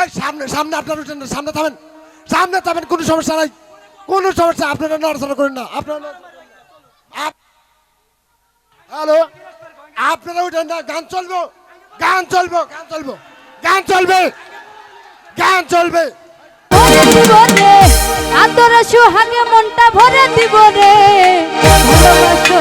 এই, সামনে সামনে আপনার উঠেন, সামনে থামেন। সামনে থামেন, কোনো সমস্যা নাই। কোনো সমস্যা, আপনারা নড়াচড়া করেন না। আপনারা হ্যালো? আপনারা উঠেন না, গান চলবো। গান চলবো গান চলবো। গান চলবে। গান চলবে। আদর সুহাগে মনটা ভরে দিব রে। ভালোবাসো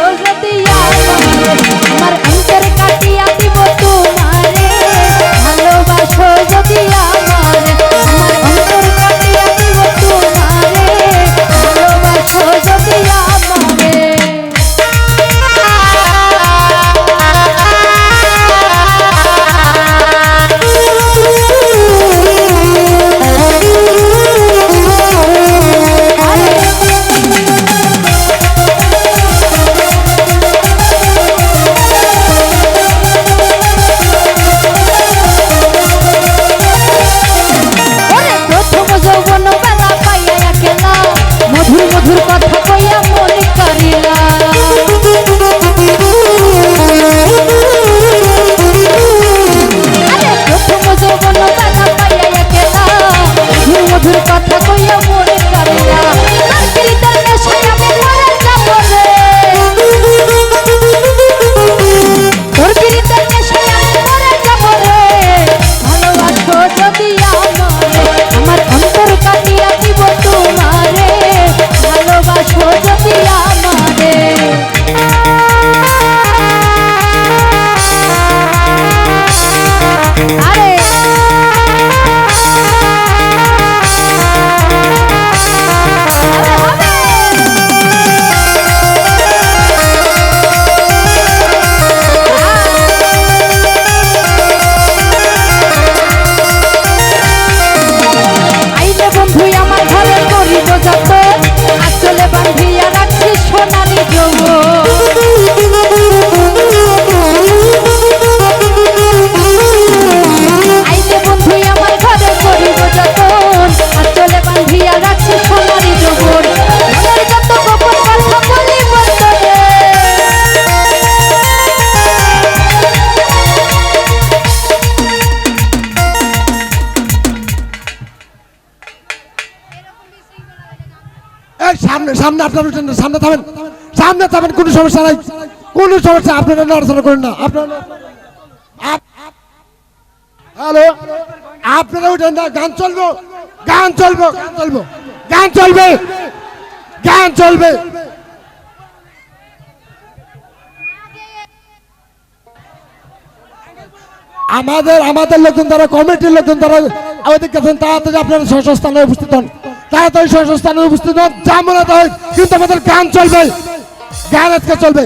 সামনে সামনে আপনার সামনে থামেন। সামনে থামেন, কোনো সমস্যা নাই। কোনো সমস্যা, আপনারা নড়াচড়া করেন না। আপনারা হ্যালো? আপনারা উঠেন না, গান চলবো গান চলবো গান চলবো, গান চলবে গান চলবে। আমাদের আমাদের লোকজন তারা কমিটির লোকজন তারা আমাদের কাছে তাড়াতাড়ি আপনারা স্বস্ব স্থানে উপস্থিত হন। তাড়াতাড়ি স্বস্ব স্থানে উপস্থিত হন। যা মনে হয়, কিন্তু আমাদের গান চলবে। গান আজকে চলবে।